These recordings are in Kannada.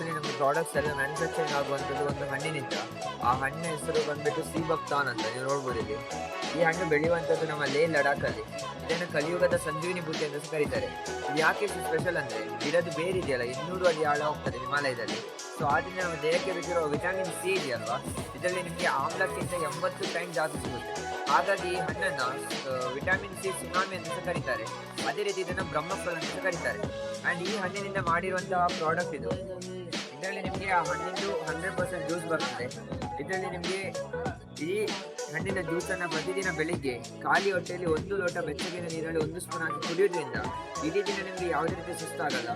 ಆಕ್ಚುಲಿ ನಮ್ಮ ಪ್ರಾಡಕ್ಟ್ಸ್ ಎಲ್ಲ ಮ್ಯಾನುಫ್ಯಾಕ್ಚರಿಂಗ್ ಆಗುವಂಥದ್ದು ಒಂದು ಹಣ್ಣಿನಿಂದ. ಆ ಹಣ್ಣಿನ ಹೆಸರು ಬಂದ್ಬಿಟ್ಟು ಸೀಬಕ್ತಾನ್ ಅಂತ ನೀವು ನೋಡ್ಬೋದು ಇಲ್ಲಿ ಈ ಹಣ್ಣು ಬೆಳೆಯುವಂಥದ್ದು ನಮ್ಮ ಲೇ ಲಡಾಖಲ್ಲಿ ಇದನ್ನು ಕಲಿಯುಗದ ಸಂಜೀವಿನಿ ಬುದ್ಧಿ ಅಂತ ಕರೀತಾರೆ. ಯಾಕೆ ಸ್ಪೆಷಲ್ ಅಂದರೆ ಗಿಡದ ಬೇರೆ ಇದೆಯಲ್ಲ, ಇನ್ನೂರು ಅಡಿ ಆಳ ಹೋಗ್ತದೆ ಹಿಮಾಲಯದಲ್ಲಿ. ಸೊ ಆದ್ದರಿಂದ ನಮ್ಮ ದೇಹಕ್ಕೆ ಬೇಕಿರೋ ವಿಟಮಿನ್ ಸಿ ಇದೆಯಲ್ವಾ? ಇದರಲ್ಲಿ ನಿಮಗೆ ಆಮ್ಲಕ್ಕಿಂತ ಎಂಬತ್ತು ಟೈಮ್ ಜಾಸ್ತಿ ಸಿಗುತ್ತೆ. ಹಾಗಾಗಿ ಈ ಹಣ್ಣನ್ನು ವಿಟಮಿನ್ ಸಿ ಸುನಾಮಿ ಅಂತ ಕರೀತಾರೆ. ಅದೇ ರೀತಿ ಇದನ್ನು ಬ್ರಹ್ಮಫಲ ಅಂತ ಕರೀತಾರೆ. ಆ್ಯಂಡ್ ಈ ಹಣ್ಣಿನಿಂದ ಮಾಡಿರುವಂತಹ ಪ್ರಾಡಕ್ಟ್ ಇದು. ಇದರಲ್ಲಿ ನಿಮಗೆ ಆ ಹಣ್ಣಿಂದು ಹಂಡ್ರೆಡ್ ಪರ್ಸೆಂಟ್ ಜ್ಯೂಸ್ ಬರ್ತದೆ. ಇದರಲ್ಲಿ ನಿಮಗೆ ಈ ಹಣ್ಣಿನ ಜ್ಯೂಸನ್ನು ಪ್ರತಿದಿನ ಬೆಳಿಗ್ಗೆ ಖಾಲಿ ಹೊಟ್ಟೆಯಲ್ಲಿ ಒಂದು ಲೋಟ ಬೆಚ್ಚಗಿನ ನೀರಲ್ಲಿ ಒಂದು ಸ್ಪೂನ್ ಹಾಕಿ ಕುಡಿಯೋದ್ರಿಂದ ಇಡೀ ದಿನ ನಿಮಗೆ ಯಾವುದೇ ರೀತಿ ಸುಸ್ತಾಗಲ್ಲ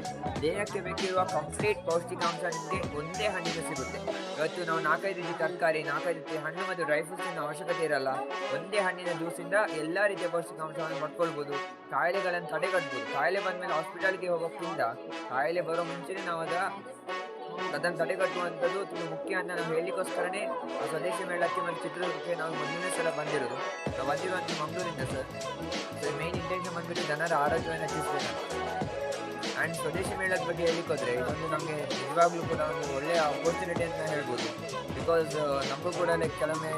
ದೇಹಕ್ಕೆ ಬೇಕಿರುವ ಕಂಪ್ಲೀಟ್ ಪೌಷ್ಟಿಕಾಂಶ ನಿಮಗೆ ಒಂದೇ ಹಣ್ಣಿನ ಸಿಗುತ್ತೆ. ಇವತ್ತು ನಾವು ನಾಲ್ಕೈದು ರೀತಿ ತರಕಾರಿ, ನಾಲ್ಕೈದು ರೀತಿ ಹಣ್ಣು ಮತ್ತು ಡ್ರೈ ಫ್ರೂಟ್ಸಿನ ಅವಶ್ಯಕತೆ ಇರಲ್ಲ. ಒಂದೇ ಹಣ್ಣಿನ ಜ್ಯೂಸಿಂದ ಎಲ್ಲ ರೀತಿಯ ಪೌಷ್ಟಿಕಾಂಶವನ್ನು ಪಡ್ಕೊಳ್ಬೋದು. ಕಾಯಿಲೆಗಳನ್ನು ತಡೆಗಟ್ಬೋದು. ಕಾಯಿಲೆ ಬಂದಮೇಲೆ ಹಾಸ್ಪಿಟಲ್ಗೆ ಹೋಗೋಕ್ಕಿಂತ ಕಾಯಿಲೆ ಬರೋ ಮುಂಚೆನೇ ನಾವು ಅದರ ಅದನ್ನು ತಡೆಗಟ್ಟುವಂಥದ್ದು ತುಂಬ ಮುಖ್ಯ ಅಂತ ನಾವು ಹೇಳಲಿಕ್ಕೋಸ್ಕರನೇ ಆ ಸ್ವದೇಶಿ ಮೇಳಕ್ಕೆ ಮತ್ತು ಚಿತ್ರದುರ್ಗಕ್ಕೆ ನಾವು ಮೊದಲನೇ ಸಲ ಬಂದಿರೋದು. ನಾವು ಬಂದಿರುವಂಥ ಮಂಗಳೂರಿಂದ ಸರ್. ಸೊ ಮೇನ್ ಇಂಟೆನ್ಷನ್ ಬಂದ್ಬಿಟ್ಟು ಜನರ ಆರೋಗ್ಯವನ್ನು ಹೆಚ್ಚಿಸಬೇಕು. ಆ್ಯಂಡ್ ಸ್ವದೇಶಿ ಮೇಳದ ಬಗ್ಗೆ ಹೇಳಿಕೋದ್ರೆ ಇದೊಂದು ನಮಗೆ ನಿಜವಾಗ್ಲೂ ಕೂಡ ಒಂದು ಒಳ್ಳೆಯ ಅಪರ್ಚುನಿಟಿ ಅಂತ ಹೇಳ್ಬೋದು. ಬಿಕಾಸ್ ನಮಗೂ ಕೂಡ ಲೈಕ್ ಕೆಲವೊಮ್ಮೆ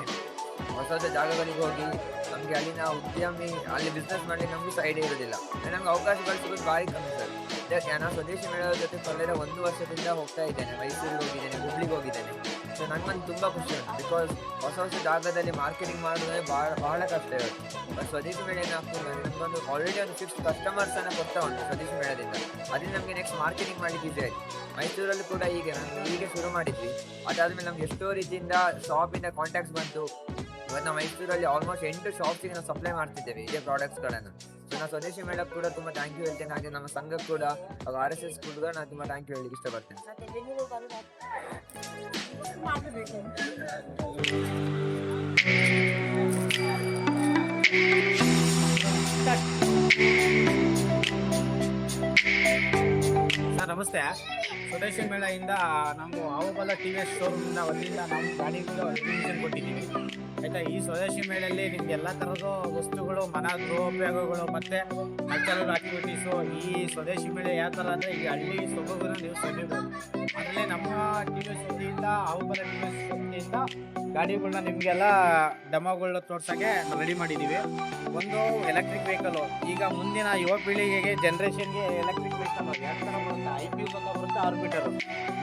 ಹೊಸ ಹೊಸ ಜಾಗಗಳಿಗೆ ಹೋಗಿ ನಮಗೆ ಅಲ್ಲಿನ ಉದ್ಯಮಿ, ಅಲ್ಲಿ ಬಿಸ್ನೆಸ್ ಮಾಡಲಿಕ್ಕೆ ನಮಗೂ ಐಡಿಯಾ ಇರೋದಿಲ್ಲ. ನಮ್ಗೆ ಅವಕಾಶಗಳು ಸಿಗೋದು ಭಾರಿ ಕಮ್ಮಿ ಸರ್. ಇದಕ್ಕೆ ನಾನು ಸ್ವದೇಶಿ ಮೇಳದ ಜೊತೆ ಕಳೆದ ಒಂದು ವರ್ಷದಿಂದ ಹೋಗ್ತಾ ಇದ್ದೇನೆ, ಮೈಸೂರಿಗೆ ಹೋಗಿದ್ದೇನೆ, ಹುಬ್ಳಿಗೆ ಹೋಗಿದ್ದೇನೆ. ಸೊ ನನಗೊಂದು ತುಂಬ ಖುಷಿ ಉಂಟು ಬಿಕಾಸ್ ಹೊಸ ಹೊಸ ಜಾಗದಲ್ಲಿ ಮಾರ್ಕೆಟಿಂಗ್ ಮಾಡೋದೇ ಭಾಳ ಬಹಳ ಕಷ್ಟ ಇರುತ್ತೆ ಸ್ವದೇಶಿ ಮೇಳ ಏನಾಗ್ತದೆ ನಮಗೊಂದು ಆಲ್ರೆಡಿ ಒಂದು ಫಿಕ್ಸ್ ಕಸ್ಟಮರ್ಸನ್ನು ಕೊಡ್ತಾ ಉಂಟು ಸ್ವದೇಶಿ ಮೇಳದಿಂದ. ಅದರಿಂದ ನಮಗೆ ನೆಕ್ಸ್ಟ್ ಮಾರ್ಕೆಟಿಂಗ್ ಮಾಡಲಿಕ್ಕೆ ಇದೆ ಆಯ್ತು. ಮೈಸೂರಲ್ಲಿ ಕೂಡ ಹೀಗೆ ನಾನು ಹೀಗೆ ಶುರು ಮಾಡಿದ್ವಿ. ಅದಾದಮೇಲೆ ನಮ್ಗೆ ಎಷ್ಟೋ ರೀತಿಯಿಂದ ಶಾಪಿಂದ ಕಾಂಟ್ಯಾಕ್ಟ್ಸ್ ಬಂತು. ಇವತ್ತು ನಾವು ಮೈಸೂರಲ್ಲಿ ಆಲ್ಮೋಸ್ಟ್ ಎಂಟು ಶಾಪ್ಸಿಗೆ ನಾವು ಸಪ್ಲೈ ಮಾಡ್ತಿದ್ದೇವೆ, ಇದೇ ಪ್ರಾಡಕ್ಟ್ಸ್ಗಳನ್ನು ಸೊ ನಾನು ಸ್ವದೇಶಿ ಮೇಳಕ್ಕೆ ಕೂಡ ತುಂಬ ಥ್ಯಾಂಕ್ ಯು ಹೇಳ್ತೇನೆ. ಹಾಗೆ ನಮ್ಮ ಸಂಘಕ್ಕೆ ಕೂಡ ಹಾಗೂ ಆರ್ ಎಸ್ ಎಸ್ ಕೂಡ ನಾನು ತುಂಬ ಥ್ಯಾಂಕ್ ಯು ಹೇಳಲಿಕ್ಕೆ ಇಷ್ಟಪಡ್ತೇನೆ. ಸರ್ ನಮಸ್ತೆ. ಸ್ವದೇಶಿ ಮೇಳದಿಂದ ನಾವು ಆವಬಲ ಟಿ ವಿ ಎಸ್ ಶೋರೂಮಿಂದ ಒಂದಿಂದ ನಾವು ಗಾಡಿಗಳು ಕೊಟ್ಟಿದ್ದೀವಿ. ಆಯಿತಾ, ಈ ಸ್ವದೇಶಿ ಮೇಳಲ್ಲಿ ನಿಮ್ಗೆ ಎಲ್ಲ ಥರದ ವಸ್ತುಗಳು, ಮನ, ಗೃಹೋಪಯೋಗಗಳು ಮತ್ತು ಕಲ್ಚರಲ್ ಆಕ್ಟಿವಿಟೀಸು ಈ ಸ್ವದೇಶಿ ಮೇಳ ಯಾವ ಥರ ಅಂದರೆ ಈ ಹಳ್ಳಿ ಸೊಬಗನ್ನ ನೀವು ಸವಿಬೋದು. ಅದರಲ್ಲಿ ನಮ್ಮ ಟಿ ವಿ ಎಸ್ ವತಿಯಿಂದ ಆವುಬಲ ಟಿ ವಿ ಗಾಡಿಗಳನ್ನ ನಿಮಗೆಲ್ಲ ಡೆಮೋಗಳನ್ನ ತೋರ್ಸೋಕ್ಕೆ ರೆಡಿ ಮಾಡಿದ್ದೀವಿ ಒಂದು ಎಲೆಕ್ಟ್ರಿಕ್ ವೆಹಿಕಲು ಈಗ ಮುಂದಿನ ಯುವ ಪೀಳಿಗೆಗೆ ಜನ್ರೇಷನ್ಗೆ ಎಲೆಕ್ಟ್ರಿಕ್ ವೆಹಿಕಲ್ ಯಾವ ಬರುತ್ತೆ? ಐ ಪಿ ಬಂದ ಬರುತ್ತೆ ಆರ್ಬಿಟರು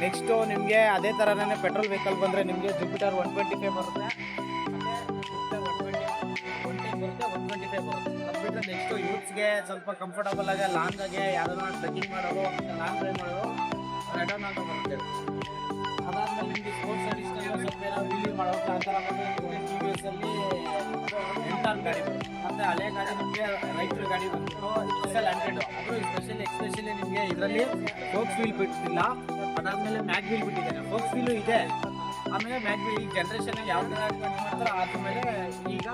ನೆಕ್ಸ್ಟು ನಿಮಗೆ ಅದೇ ಥರನೇ ಪೆಟ್ರೋಲ್ ವೆಹಿಕಲ್ ಬಂದರೆ ನಿಮಗೆ ಜುಪಿಟರ್ ಒನ್ ಟ್ವೆಂಟಿ ಫೈವ್ ಬರುತ್ತೆ. ಬರುತ್ತೆ ಅದು ಬಿಟ್ಟರೆ ನೆಕ್ಸ್ಟು ಯೂತ್ಸ್ಗೆ ಸ್ವಲ್ಪ ಕಂಫರ್ಟಬಲ್ ಆಗಿ ಲಾಂಗಾಗೆ ಯಾವ್ದಾರ ಟ್ರೆಕ್ಕಿಂಗ್ ಮಾಡೋದು ಲಾಂಗ್ ಡ್ರೈವ್ ಮಾಡೋದು ರೆಡನ್ ಅಂತ ಬರ್ತೇವೆ ಅದಾದ್ಮೇಲೆ ನಿಮಗೆ ಸ್ಪೋರ್ಟ್ಸ್ ಅಡಿಷನಲ್ ಸ್ವಲ್ಪ ಏನಾದ್ರು ವೀಲಿಂಗ್ ಮಾಡೋಕೆ ಆ ಥರ ಟಿ ವಿ ಎಸ್ ಅಲ್ಲಿ ಗಾಡಿ ಮತ್ತೆ ಹಳೆ ಗಾಡಿ ನಿಮಗೆ ರೈತರ ಗಾಡಿ ಬಂದ್ಬಿಟ್ಟು ಸ್ಪೆಷಲ್ ಹಂಡ್ರೆಡು ಅದು ಸ್ಪೆಷಲಿ ಎಕ್ಸ್ಪೆಷಲಿ ನಿಮಗೆ ಇದರಲ್ಲಿ ಫೋಕ್ಸ್ ವೀಲ್ ಬಿಟ್ಟಿಲ್ಲ ಅದಾದಮೇಲೆ ಮ್ಯಾಗ್ ವೀಲ್ ಬಿಟ್ಟಿದ್ದೇನೆ ಫೋಕ್ಸ್ ವೀಲು ಇದೆ. ಆಮೇಲೆ ಮ್ಯಾಗ್ ಈ ಜನರೇಷನ್ ಯಾವ ಥರ ಮಾಡ್ತಾರೋ ಅದ್ರ ಮೇಲೆ ಈಗ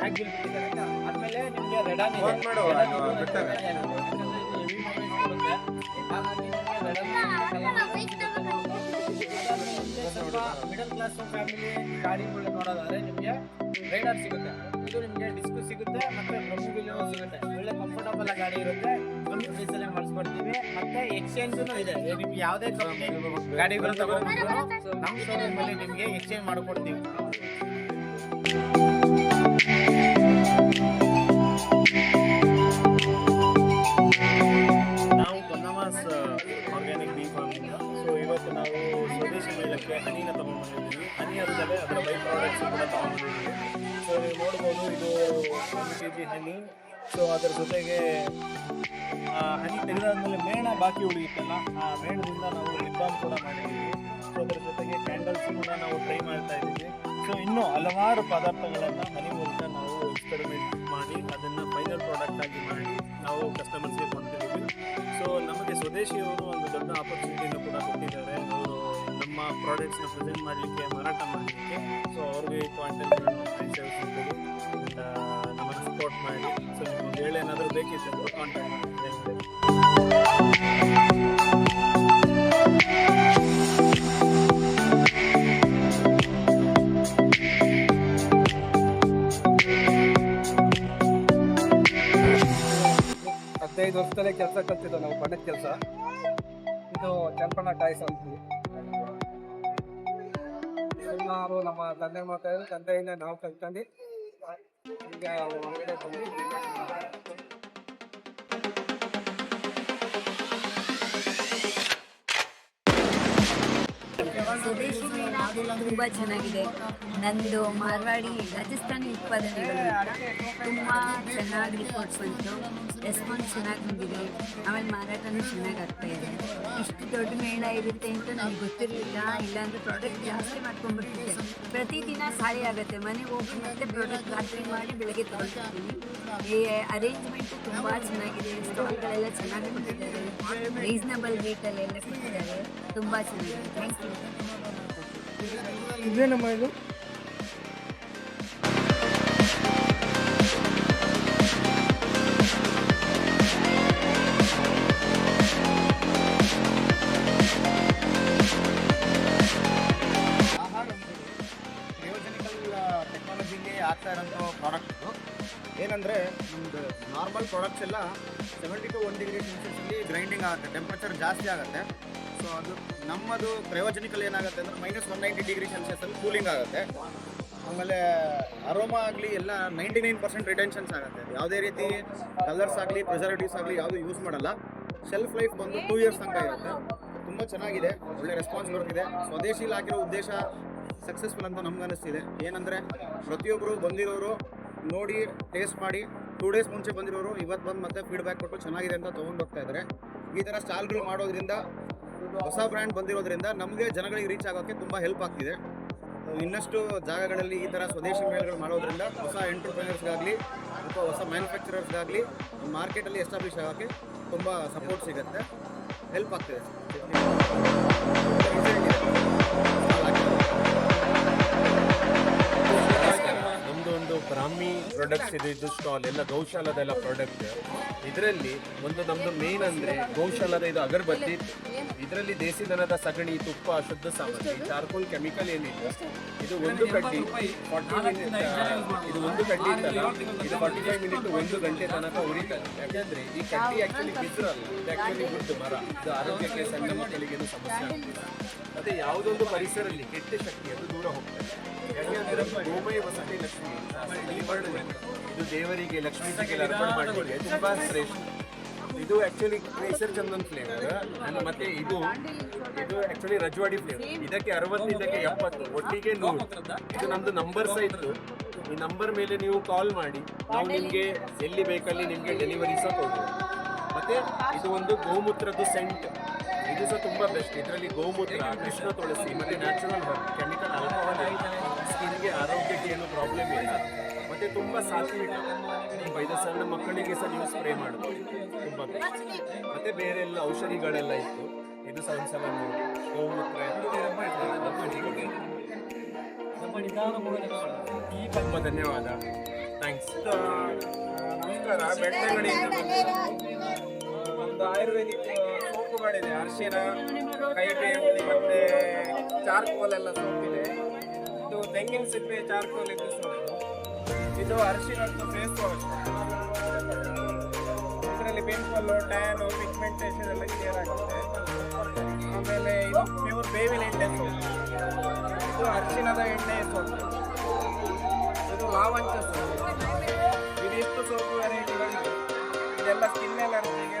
ಮ್ಯಾಗ್ ಬಿಟ್ಟಿದ್ದಾರೆ ಆದ್ಮೇಲೆ ನಿಮಗೆ ರೆಡಾನ್ ಇದೆ. ಸ್ವಲ್ಪ ಮಿಡಲ್ ಕ್ಲಾಸ್ ಫ್ಯಾಮಿಲಿ ಗಾಡಿಗಳು ನೋಡೋದಾದ್ರೆ ನಿಮಗೆ ರೈಡರ್ ಸಿಗುತ್ತೆ. ಇದು ನಿಮಗೆ ಡಿಸ್ಕು ಸಿಗುತ್ತೆ ಮತ್ತೆ ಬ್ರಹ್ಮ ಸಿಗುತ್ತೆ. ಒಳ್ಳೆ ಕಂಫರ್ಟಬಲ್ ಗಾಡಿ ಇರುತ್ತೆ. ಕಮ್ಮಿ ಪ್ರೈಸಲ್ಲೇ ಮಾಡಿಸ್ಕೊಡ್ತೀವಿ. ಮತ್ತೆ ಎಕ್ಸ್ಚೇಂಜ್ ಇದೆ. ನಿಮ್ಗೆ ಯಾವುದೇ ಗಾಡಿಗಳು ತಗೊಂಡ್ರು ನಮ್ಮ ಶೋರೂಮ್ ಅಲ್ಲಿ ನಿಮಗೆ ಎಕ್ಸ್ಚೇಂಜ್ ಮಾಡಿಕೊಡ್ತೀವಿ. ನಾವು ಪನ್ನಮಾಸ್ ಆರ್ಗ್ಯಾನಿಕ್ ಬೀ ಫಾರ್ಮಿಂದ ಸೊ ಇವತ್ತು ನಾವು ಸ್ವದೇಶಿ ಮೇಳಕ್ಕೆ ಹನಿನ ತೊಗೊಂಡ್ಬಂದಿದ್ದೀವಿ. ಹನಿ ಅಲ್ಲದೆ ಅದರ ಬೈ ಪ್ರಾಡಕ್ಟ್ಸ್ ಕೂಡ ಸೊ ನೀವು ನೋಡ್ಬೋದು ಇದು ಒಂದು ಕೆ ಜಿ ಹನಿ. ಸೊ ಅದರ ಜೊತೆಗೆ ಹನಿ ತೆಗೆದಾದ್ಮೇಲೆ ಮೇಣ ಬಾಕಿ ಉಳಿಯುತ್ತಲ್ಲ, ಆ ಮೇಣದಿಂದ ನಾವು ಲಿಪ್ ಕೂಡ ಮಾಡಿದ್ದೀವಿ. ಸೊ ಅದರ ಜೊತೆಗೆ ಕ್ಯಾಂಡಲ್ಸ್ ಕೂಡ ನಾವು ಟ್ರೈ ಮಾಡ್ತಾ ಇದ್ದೀವಿ. ಸೊ ಇನ್ನೂ ಹಲವಾರು ಪದಾರ್ಥಗಳನ್ನು ಹನಿ ಮೂಲಕ ನಾವು ಎಕ್ಸ್ಪೆರಿಮೆಂಟ್ ಮಾಡಿ, ಅದನ್ನು ಫೈನಲ್ ಪ್ರಾಡಕ್ಟ್ ಆಗಿ ಮಾಡಿ ನಾವು ಕಸ್ಟಮರ್ಸ್ಗೆ ಕೊಡ್ತಿದ್ದೀವಿ. ಸೊ ನಮಗೆ ಸ್ವದೇಶಿಯವರು ಒಂದು ದೊಡ್ಡ ಆಪರ್ಚುನಿಟಿನ ಕೂಡ ಕೊಟ್ಟಿದ್ದಾರೆ. ಅವರು ನಮ್ಮ ಪ್ರಾಡಕ್ಟ್ಸ್ನ ಪ್ರೆಸೆಂಟ್ ಮಾಡಲಿಕ್ಕೆ, ಮಾರಾಟ ಮಾಡಲಿಕ್ಕೆ. ಸೊ ಅವ್ರಿಗೆ ಕಾಂಟೆಂಟ್ ಸೇವಿಸ್ತೀವಿ ನಮ್ಮನ್ನು ಸಪೋರ್ಟ್ ಮಾಡಿ. ಏನಾದರೂ ಬೇಕಿತ್ತು ಹದಿನೈದು ವರ್ಷದಲ್ಲೇ ಕೆಲಸ ಕಲ್ತಿದ್ದು ನಾವು ಬಣ್ಣದ ಕೆಲಸ? ಇದು ಚಂಪಣ್ಣ ಟಾಯ್ಸ್ ಅಂತ ಸುಮಾರು ನಮ್ಮ ತಂದೆ ಮಾತಾಡಿದ್ರು ತಂದೆಯಿಂದ ನಾವು ಕಲ್ತ್ಕೊಂಡು ಈಗ ಹೊರಗಡೆ ಬಂದು ಸ್ವದೇಶಿ ತುಂಬ ಚೆನ್ನಾಗಿದೆ. ನಂದು ಮಾರ್ವಾಡಿ ರಾಜಸ್ಥಾನಿ ಉತ್ಪಾದನೆಗಳು. ತುಂಬ ಚೆನ್ನಾಗಿ ರಿಪೋರ್ಟ್ಸ್ ಬಂತು. ರೆಸ್ಪಾನ್ಸ್ ಚೆನ್ನಾಗಿ ಬಂದಿದೆ. ಆಮೇಲೆ ಮಾರಾಟನೂ ಚೆನ್ನಾಗಿ ಆಗ್ತಾ ಇದೆ. ಇಷ್ಟು ದೊಡ್ಡ ಮೇಳ ಇರುತ್ತೆ ಅಂತ ನನಗೆ ಗೊತ್ತಿರಲಿಲ್ಲ. ಇಲ್ಲಾಂದ್ರೆ ಪ್ರಾಡಕ್ಟ್ ಜಾಸ್ತಿ ಮಾಡ್ಕೊಂಡ್ಬಿಡ್ತಿದ್ದೆ. ಪ್ರತಿದಿನ ಸಾರಿ ಆಗುತ್ತೆ. ಮನೆಗೆ ಹೋಗಿ ಮತ್ತೆ ಪ್ರಾಡಕ್ಟ್ ರಾತ್ರಿ ಮಾಡಿ ಬೆಳಗ್ಗೆ ತೊಗೊಳ್ತೀನಿ ಈ ಅರೇಂಜ್ಮೆಂಟ್ ತುಂಬ ಚೆನ್ನಾಗಿದೆ. ಸ್ಟಾಲ್ಗಳೆಲ್ಲ ಚೆನ್ನಾಗಿ ಕೊಟ್ಟಿದ್ದಾರೆ. ರೀಸನಬಲ್ ರೇಟಲ್ಲೆಲ್ಲ ಕೊಟ್ಟಿದ್ದಾರೆ. ತುಂಬ ಚೆನ್ನಾಗಿದೆ. ಥ್ಯಾಂಕ್ ಯು ಇದೇನಮ್ಮ ಇದು? ಆಗ್ತಾ ಇರೋಂಥ ಪ್ರಾಡಕ್ಟ್ ಏನಂದರೆ ನಮ್ಮದು ನಾರ್ಮಲ್ ಪ್ರಾಡಕ್ಟ್ಸ್ ಎಲ್ಲ ಸೆವೆಂಟಿ ಟು ಒನ್ ಡಿಗ್ರಿ ಸೆಲ್ಸಿಯಸ್ಸಲ್ಲಿ ಗ್ರೈಂಡಿಂಗ್ ಆಗುತ್ತೆ. ಟೆಂಪ್ರೇಚರ್ ಜಾಸ್ತಿ ಆಗುತ್ತೆ. ಸೊ ಅದು ನಮ್ಮದು ಪ್ರಯೋಜನಿಕಲ್ ಏನಾಗುತ್ತೆ ಅಂದರೆ ಮೈನಸ್ ಒನ್ ನೈಂಟಿ ಡಿಗ್ರಿ ಸೆಲ್ಸಿಯಸ್ಸಲ್ಲಿ ಕೂಲಿಂಗ್ ಆಗುತ್ತೆ. ಆಮೇಲೆ ಅರೋಮಾ ಆಗಲಿ ಎಲ್ಲ ನೈಂಟಿ ನೈನ್ ಪರ್ಸೆಂಟ್ ರಿಟೆನ್ಷನ್ಸ್ ಆಗುತ್ತೆ ಯಾವುದೇ ರೀತಿ ಕಲರ್ಸ್ ಆಗಲಿ ಪ್ರಿಸರ್ವೇಟಿವ್ಸ್ ಆಗಲಿ ಯಾವುದು ಯೂಸ್ ಮಾಡಲ್ಲ. ಶೆಲ್ಫ್ ಲೈಫ್ ಬಂದು ಟೂ ಇಯರ್ಸ್ ತನಕ ಇರುತ್ತೆ. ತುಂಬ ಚೆನ್ನಾಗಿದೆ. ಒಳ್ಳೆ ರೆಸ್ಪಾನ್ಸ್ ಬರ್ತಿದೆ. ಸ್ವದೇಶಿಲಿ ಆಗಿರೋ ಉದ್ದೇಶ ಸಕ್ಸಸ್ಫುಲ್ ಅಂತ ನಮ್ಗೆ ಅನಿಸ್ತಿದೆ. ಏನಂದರೆ ಪ್ರತಿಯೊಬ್ಬರು ಬಂದಿರೋರು ನೋಡಿ ಟೇಸ್ಟ್ ಮಾಡಿ ಟೂ ಡೇಸ್ ಮುಂಚೆ ಬಂದಿರೋರು ಇವತ್ತು ಬಂದು ಮತ್ತೆ ಫೀಡ್ಬ್ಯಾಕ್ ಕೊಟ್ಟು ಚೆನ್ನಾಗಿದೆ ಅಂತ ತೊಗೊಂಡು ಹೋಗ್ತಾ ಇದ್ದಾರೆ. ಈ ಥರ ಸ್ಟಾಲ್ಗಳು ಮಾಡೋದ್ರಿಂದ ಹೊಸ ಬ್ರ್ಯಾಂಡ್ ಬಂದಿರೋದ್ರಿಂದ ನಮಗೆ ಜನಗಳಿಗೆ ರೀಚ್ ಆಗೋಕ್ಕೆ ತುಂಬ ಹೆಲ್ಪ್ ಆಗ್ತಿದೆ. ಇನ್ನಷ್ಟು ಜಾಗಗಳಲ್ಲಿ ಈ ಥರ ಸ್ವದೇಶಿ ಮೇಳಗಳು ಮಾಡೋದ್ರಿಂದ ಹೊಸ ಎಂಟರ್ಪ್ರೈನರ್ಸ್ಗಾಗಲಿ ಅಥವಾ ಹೊಸ ಮ್ಯಾನುಫ್ಯಾಕ್ಚರರ್ಸ್ಗಾಗಲಿ ಮಾರ್ಕೆಟಲ್ಲಿ ಎಸ್ಟಾಬ್ಲಿಷ್ ಆಗೋಕ್ಕೆ ತುಂಬ ಸಪೋರ್ಟ್ ಸಿಗುತ್ತೆ. ಹೆಲ್ಪ್ ಆಗ್ತಿದೆ. ಬ್ರಾಹ್ಮಿ ಪ್ರಾಡಕ್ಟ್ಸ್ ಇದೆ, ಇದು ಸ್ಟಾಲ್ ಎಲ್ಲ ಗೌಶಾಲದೆಲ್ಲ ಪ್ರಾಡಕ್ಟ್ ಇದರಲ್ಲಿ ಒಂದು ನಮ್ಮದು ಮೇನ್ ಅಂದರೆ ಗೌಶಾಲದ ಇದು ಅಗರಬತ್ತಿ ಇದರಲ್ಲಿ ದೇಸಿ ದನದ ಸಗಣಿ ತುಪ್ಪ ಶುದ್ಧ ಸಾಮಗ್ರಿ ಚಾರ್ಕೋಲ್ ಕೆಮಿಕಲ್ ಏನಿದೆ ಇದು ಒಂದು ಕಡ್ಡಿ ಫಾರ್ಟಿ ಮಿನಿಟ್ ಇದು ಒಂದು ಕಡ್ಡಿ ಇತ್ತಲ್ಲ ಇದು ಫಾರ್ಟಿ ಫೈವ್ ಮಿನಿಟ್ ಒಂದು ಗಂಟೆ ತನಕ ಉರಿತದೆ ಯಾಕೆಂದ್ರೆ ಈ ಕಡ್ಡಿ ಆಕ್ಚುಲಿ ಬಿದ್ರಲ್ಲ ಇದು ಆಕ್ಚುಲಿ ಗುಡ್ಡು ಮರ. ಇದು ಆರೋಗ್ಯಕ್ಕೆ ಸಣ್ಣ ಮಕ್ಕಳಿಗೆ ಸಮಸ್ಯೆ ಆಗ್ತಿಲ್ಲ ಮತ್ತೆ ಯಾವುದೊಂದು ಪರಿಸರದಲ್ಲಿ ಕೆಟ್ಟ ಶಕ್ತಿ ಅದು ದೂರ ಹೋಗ್ತದೆ. ಯಾಕೆಂದ್ರೆ ಗೋಮಯ ವಸತಿ ಲಕ್ಷ್ಮಿ. ಇದು ದೇವರಿಗೆ ಲಕ್ಷ್ಮೀಜಿಗೆ ಅರ್ಪಣೆ ಮಾಡಿಕೊಳ್ಳಿ ತುಂಬಾ ಶ್ರೇಷ್ಠ. ಇದು ಆಕ್ಚುಲಿ ಕೇಸರ್ ಚಂದನ್ ಫ್ಲೇವರ್ ಮತ್ತೆ ಇದು ಇದು ಆಕ್ಚುಲಿ ರಜವಾಡಿ ಫ್ಲೇವರ್ ಇದಕ್ಕೆ ಅರವತ್ತು ಇದಕ್ಕೆ ಎಪ್ಪತ್ತು ಒಟ್ಟಿಗೆ ನೂರು. ಇದು ನಮ್ದು ನಂಬರ್ ಸಹ ಇತ್ತು ಈ ನಂಬರ್ ಮೇಲೆ ನೀವು ಕಾಲ್ ಮಾಡಿ. ನಾವು ನಿಮಗೆ ಎಲ್ಲಿ ಬೇಕಲ್ಲಿ ನಿಮಗೆ ಡೆಲಿವರಿ ಸಹ ಕೊಡ್ಬೋದು. ಮತ್ತೆ ಇದು ಒಂದು ಗೋಮೂತ್ರದ ಸೆಂಟ್ ಇದು ಸಹ ತುಂಬಾ ಬೆಸ್ಟ್ ಇದರಲ್ಲಿ ಗೋಮೂತ್ರ ಕೃಷ್ಣ ತುಳಸಿ ಮತ್ತೆ ನ್ಯಾಚುರಲ್ ಕೆಮಿಕಲ್ ಆಲ್ಕೋಹಾಲ್ ಸ್ಕಿನ್ಗೆ ಆರೋಗ್ಯಕ್ಕೆ ಏನು ಪ್ರಾಬ್ಲಮ್ ಇಲ್ಲ. ಮತ್ತೆ ತುಂಬಾ ಸಾತ್ವಿಕ ನೀವು ಐದು ಸಣ್ಣ ಮಕ್ಕಳಿಗೆ ಸಹ ನೀವು ಸ್ಪ್ರೇ ಮಾಡಬಹುದು ತುಂಬಾ ಮತ್ತೆ ಬೇರೆ ಎಲ್ಲ ಔಷಧಿಗಳೆಲ್ಲ ಇತ್ತು. ಇದು ಸಣ್ಣ ಸಣ್ಣ. ತುಂಬ ಧನ್ಯವಾದ. ಥ್ಯಾಂಕ್ಸ್ ನಮಸ್ಕಾರ. ಬಂದಿದ್ದು. ಒಂದು ಆಯುರ್ವೇದಿಕ್ ಸೋಪುಗಳಿದೆ ಅರಿಶಿನ ಕೈಬೇವು ಮತ್ತೆ ಚಾರ್ಕೋಲ್ ಎಲ್ಲ ಸೋಪಿದೆ. ಇದೆ ಇದು ತೆಂಗಿನ ಸಿಪ್ಪೆ ಚಾರ್ಕೋಲ್ ಇದ್ದು ಇದು ಅರಿಶಿನದ್ದು ಫೇಸ್ ವಾಶ್ ಇದರಲ್ಲಿ ಪಿಂಪಲ್ಲು ಟ್ಯಾನು ಪಿಗ್ಮೆಂಟೇಷನ್ ಎಲ್ಲ ಕ್ಲಿಯರ್ ಆಗುತ್ತೆ. ಆಮೇಲೆ ಇದು ಪ್ಯೂರ್ ಬೇವಿನ ಎಣ್ಣೆ ಸೋಪ್ ಇದು ಅರಿಶಿನದ ಎಣ್ಣೆ ಸೋಪ್ ಇದು ಲಾವಂಚ ಸೋಪ್ ಇದಿಷ್ಟು ಸೋಪು ವೆರೈಟಿಗಳಿದೆ ಇದೆಲ್ಲ ಸ್ಕಿನ್ ಎಲರ್ಜಿಗೆ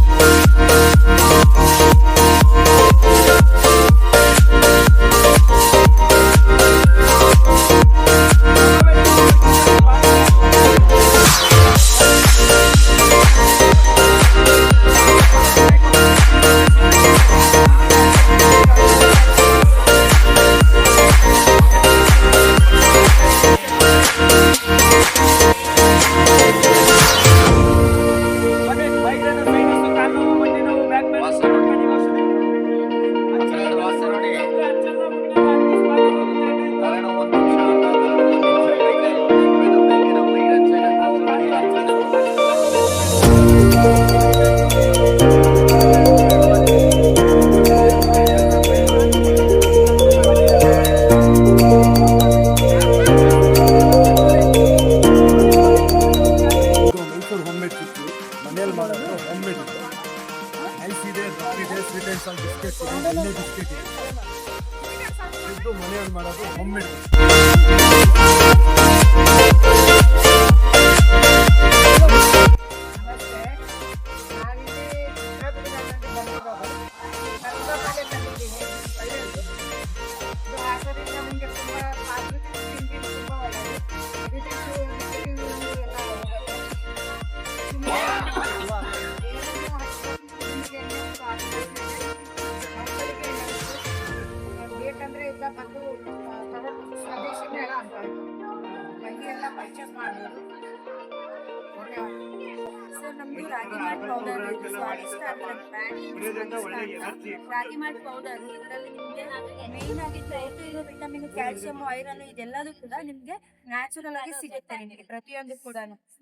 ರಾಗಿ ಮಾಲ್ಟ್ ಪೌಡರ್ ಇದರಲ್ಲಿ ನಿಮಗೆ ಮೇನ್ ಆಗಿ ಪ್ರೋಟೀನ್ ವಿಟಮಿನ್ ಕ್ಯಾಲ್ಸಿಯಂ ಐರನ್ ಇದೆಲ್ಲದೂ ಕೂಡ ನಿಮಗೆ ನ್ಯಾಚುರಲ್ ಆಗಿ ಸಿಗುತ್ತೆ ನಿಮಗೆ ಪ್ರತಿಯೊಂದು ಕೂಡ.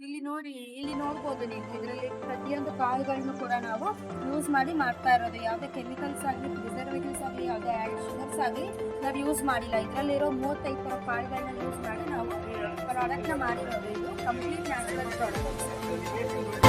ಇಲ್ಲಿ ನೋಡಿ ಇಲ್ಲಿ ನೋಡ್ಬೋದು ನೀವು. ಇದರಲ್ಲಿ ಪ್ರತಿಯೊಂದು ಕಾಳುಗಳನ್ನು ಕೂಡ ನಾವು ಯೂಸ್ ಮಾಡಿ ಮಾಡ್ತಾ ಇರೋದು. ಯಾವುದೇ ಕೆಮಿಕಲ್ಸ್ ಆಗಲಿ ಪ್ರಿಸರ್ವೇಟಿವ್ಸ್ ಆಗಲಿ ಯಾವುದೇ ಆ್ಯಡ್ ಶುಗರ್ಸ್ ಆಗಲಿ ನಾವು ಯೂಸ್ ಮಾಡಿಲ್ಲ. ಇದರಲ್ಲಿರೋ ಮೂವತ್ತೈದು ಥರ ಕಾಳುಗಳನ್ನ ಯೂಸ್ ಮಾಡಿ ನಾವು ಪ್ರಾಡಕ್ಟ್ನ ಮಾಡಿರೋದು. ಇದು ಕಂಪ್ಲೀಟ್ ನ್ಯಾಚುರಲ್ ಪ್ರಾಡಕ್ಟ್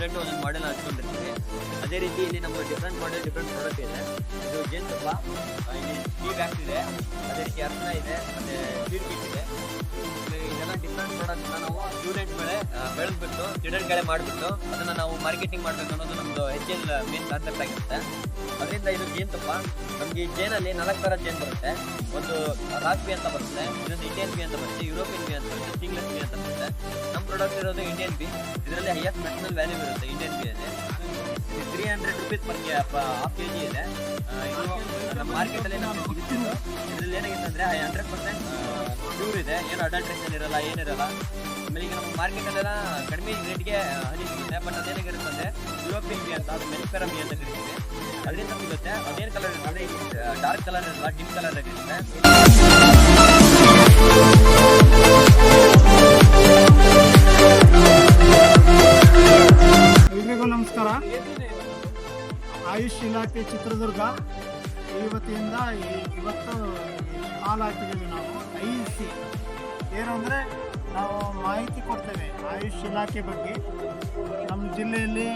ಸ್ಟೂಡೆಂಟ್ ಒಂದೊಂದು ಮಾಡೆಲ್ ಹಚ್ಕೊಂಡಿರ್ತೀವಿ ಅದೇ ರೀತಿ ಇಲ್ಲಿ ನಮ್ಮ ಡಿಫ್ರೆಂಟ್ ಮಾಡೆಲ್ ಡಿಫ್ರೆಂಟ್ ಪ್ರಾಡಕ್ಟ್ ಇದೆ. ಇದು ಜೇನುತುಪ್ಪ ಸ್ಟೂಡೆಂಟ್ಗಳೇ ಮಾಡಿಬಿಟ್ಟು ಅದನ್ನು ನಾವು ಮಾರ್ಕೆಟಿಂಗ್ ಮಾಡಬೇಕು ಅನ್ನೋದು ನಮ್ಮದು ಹೆಚ್ಚಿನ ಮೇನ್ ಕಾನ್ಸೆಪ್ಟ್ ಆಗಿರುತ್ತೆ. ಅದರಿಂದ ಇದು ಜೇನುತುಪ್ಪ ನಮಗೆ ಈ ಜೇನಲ್ಲಿ ನಾಲ್ಕು ಥರ ಜೇನು ಬರುತ್ತೆ. ಒಂದು ರಾಕ್ ಬಿ ಅಂತ ಬರುತ್ತೆ, ಇನ್ನೊಂದು ಇಂಡಿಯನ್ ಬಿ ಅಂತ ಬರುತ್ತೆ ಯುರೋಪಿಯನ್ ಬಿ ಅಂತ ಬರುತ್ತೆ ಸಿಂಗ್ಲೆಸ್ ಬಿ ಅಂತ ಬರುತ್ತೆ. ನಮ್ಮ ಪ್ರಾಡಕ್ಟ್ ಇರೋದು ಇಂಡಿಯನ್ ಬಿ. ಇದರಲ್ಲಿ ಹೈಯೆಸ್ಟ್ ಮೆಡಿಸಿನಲ್ ವ್ಯಾಲ್ಯೂ ಇರುತ್ತೆ ಇಂಡಿಯನ್ ಬಿ ಅಲ್ಲಿ. Three hundred rupees per K half K G ಇದೆ. ನಮ್ಮ ಮಾರ್ಕೆಟಲ್ಲಿ ನಮಗೆ ಸಿಗುತ್ತಿದ್ದು. ಇದರಲ್ಲಿ ಏನಾಗಿದೆ ಅಂದರೆ ಹಂಡ್ರೆಡ್ ಪರ್ಸೆಂಟ್ ಪ್ಯೂರ್ ಇದೆ. ಏನು ಅಡಲ್ಟ್ರೇಷನ್ ಇರಲ್ಲ, ಏನಿರಲ್ಲ. ಈಗ ನಮ್ಮ ಮಾರ್ಕೆಟಲ್ಲೆಲ್ಲ ಕಡಿಮೆ ರೇಟ್ಗೆ ಹನಿ ಸಿಗುತ್ತೆ ಬಟ್ ಅದೇನಾಗಿರುತ್ತೆ ಅಂದರೆ ಯುರೋಪಿಯನ್ ಬಿ ಅಂತ, ಅದು ಮೆಲ್ಫೆರಮ್ ಬಿ ಅಂತ ಕರಿತೀವಿ. ಅದರಿಂದ ಸಿಗುತ್ತೆ ಅದೇನು ಕಲರ್ ಇರುತ್ತೆ ಡಾರ್ಕ್ ಕಲರ್ ಇರಲ್ಲ ಡಿಮ್ ಕಲರ್ ಇರುತ್ತೆ. ನಮಸ್ಕಾರ. ಆಯುಷ್ ಇಲಾಖೆ ಚಿತ್ರದುರ್ಗ. ಇವತ್ತಿಂದ ಇವತ್ತು ಹಾಲ್ ಹಾಕಿದ್ದೀವಿ ನಾವು, ಐ ಸಿ. ಏನು ಅಂದರೆ ನಾವು ಮಾಹಿತಿ ಕೊಡ್ತೇವೆ ಆಯುಷ್ ಇಲಾಖೆ ಬಗ್ಗೆ. ನಮ್ಮ ಜಿಲ್ಲೆಯಲ್ಲಿ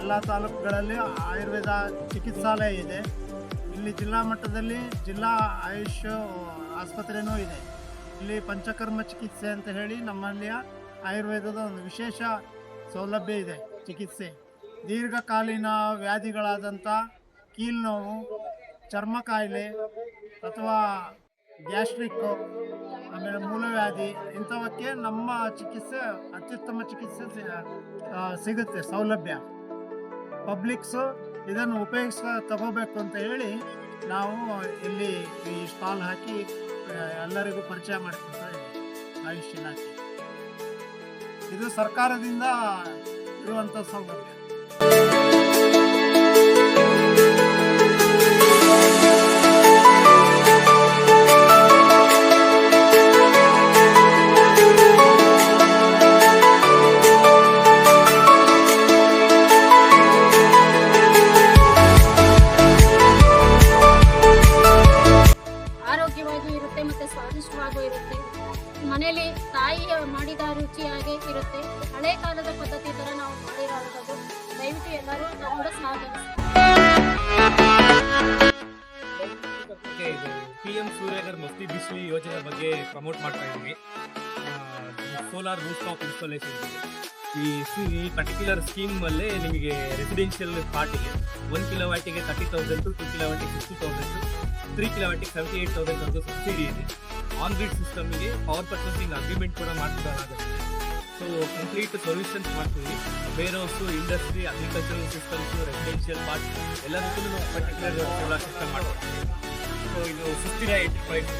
ಎಲ್ಲ ತಾಲೂಕುಗಳಲ್ಲಿ ಆಯುರ್ವೇದ ಚಿಕಿತ್ಸಾಲಯ ಇದೆ. ಇಲ್ಲಿ ಜಿಲ್ಲಾ ಮಟ್ಟದಲ್ಲಿ ಜಿಲ್ಲಾ ಆಯುಷ್ ಆಸ್ಪತ್ರೆಯೂ ಇದೆ. ಇಲ್ಲಿ ಪಂಚಕರ್ಮ ಚಿಕಿತ್ಸೆ ಅಂತ ಹೇಳಿ ನಮ್ಮಲ್ಲಿಯ ಆಯುರ್ವೇದದ ಒಂದು ವಿಶೇಷ ಸೌಲಭ್ಯ ಇದೆ ಚಿಕಿತ್ಸೆ. ದೀರ್ಘಕಾಲೀನ ವ್ಯಾಧಿಗಳಾದಂಥ ಕೀಲ್ನೋವು, ಚರ್ಮ ಕಾಯಿಲೆ ಅಥವಾ ಗ್ಯಾಸ್ಟ್ರಿಕ್ಕು ಆಮೇಲೆ ಮೂಲವ್ಯಾಧಿ ಇಂಥವಕ್ಕೆ ನಮ್ಮ ಚಿಕಿತ್ಸೆ, ಅತ್ಯುತ್ತಮ ಚಿಕಿತ್ಸೆ ಸಿಗುತ್ತೆ, ಸೌಲಭ್ಯ. ಪಬ್ಲಿಕ್ಸು ಇದನ್ನು ಉಪಯೋಗಿಸ ತಗೋಬೇಕು ಅಂತ ಹೇಳಿ ನಾವು ಇಲ್ಲಿ ಈ ಸ್ಟಾಲ್ ಹಾಕಿ ಎಲ್ಲರಿಗೂ ಪರಿಚಯ ಇದ್ದೀವಿ, ಆಯುಷ್ ಇಲಾಖೆ. ಇದು ಸರ್ಕಾರದಿಂದ ಇರುವಂಥ ಸೌಲಭ್ಯ. ಎಲ್ಲರೂ ಪಿ ಎಂ ಸೂರ್ಯಗರ್ ಮಸ್ತಿ ಬಿಸಿಲಿ ಯೋಜನೆ ಬಗ್ಗೆ ಪ್ರಮೋಟ್ ಮಾಡ್ತಾ ಇದ್ದೀವಿ ಸೋಲಾರ್ ರೂಫ್ ಟಾಪ್ ಇನ್ಸ್ಟಾಲೇಷನ್ ಈ ಈ ಪರ್ಟಿಕ್ಯುಲರ್ ಸ್ಕೀಮಲ್ಲೇ ನಿಮಗೆ ರೆಸಿಡೆನ್ಷಿಯಲ್ ಪಾರ್ಟಿಗೆ ಒನ್ ಕಿಲೋ ವ್ಯಾಟಿಗೆ ತರ್ಟಿ ತೌಸಂಡ್ ಟು ಕಿಲೋ ವ್ಯಾಟಿಗೆ ಸಿಕ್ಸ್ಟಿ ತೌಸಂಡ್ ತ್ರೀ ಕಿಲೋ ವ್ಯಾಟಿಗೆ ಸೆವೆಂಟಿ ಏಯ್ಟ್ ತೌಸಂಡ್ ಒಂದು ಸಬ್ಸಿಡಿ ಇದೆ. ಆನ್ ಗ್ರಿಡ್ ಸಿಸ್ಟಮ್ಗೆ ಪವರ್ ಪರ್ಚೇಸಿಂಗ್ ಅಗ್ರಿಮೆಂಟ್ ಕೂಡ ಮಾಡ್ಕೊಡಲಾಗುತ್ತೆ ಸೊ ಕಂಪ್ಲೀಟ್ ಸೊಲ್ಯೂಷನ್ಸ್ ಮಾಡ್ತೀವಿ. House industry agricultural systems residential part ಎಲ್ಲದಕ್ಕೂ ನಾವು ಪರ್ಟಿಕ್ಯುಲರ್ ಸೋಲಾರ್ ಸಿಸ್ಟಮ್ ಮಾಡ್ಕೊಡ್ತೀವಿ ಸೊ ಇದು ಸುಸ್ಥಿರ ಎಂಟರ್ಪ್ರೈಸ್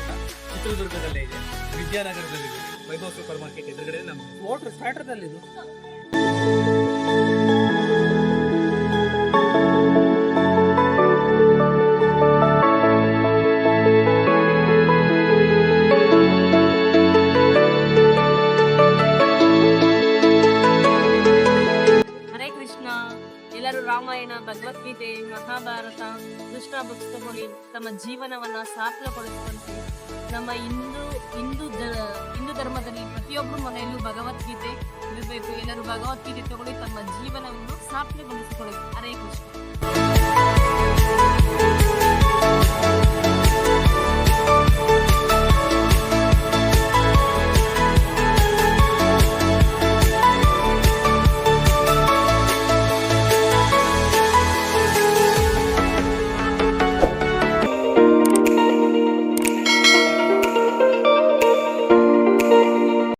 ಚಿತ್ರದುರ್ಗದಲ್ಲೇ ಇದೆ. ವಿದ್ಯಾನಗರದಲ್ಲಿ ವೈಭವ್ ಸೂಪರ್ ಮಾರ್ಕೆಟ್ ಎದುರುಗಡೆ ನಮ್ಮ ವಾಟರ್ ಸ್ಟಾರ್ಟರ್ದಲ್ಲಿ ಇದು. ತಮ್ಮ ಜೀವನವನ್ನ ಸಾಫಲಗೊಳಿಸುವಂತೆ ನಮ್ಮ ಹಿಂದೂ ಹಿಂದೂ ಹಿಂದೂ ಧರ್ಮದಲ್ಲಿ ಪ್ರತಿಯೊಬ್ಬರು ಮನೆಯಲ್ಲೂ ಭಗವದ್ಗೀತೆ ಇರಬೇಕು. ಎಲ್ಲರೂ ಭಗವದ್ಗೀತೆ ತಗೊಳ್ಳಿ, ತಮ್ಮ ಜೀವನವನ್ನು ಸಾಫಲಗೊಳಿಸಿಕೊಳ್ಳಿ ಹರೇ ಕೃಷ್ಣ.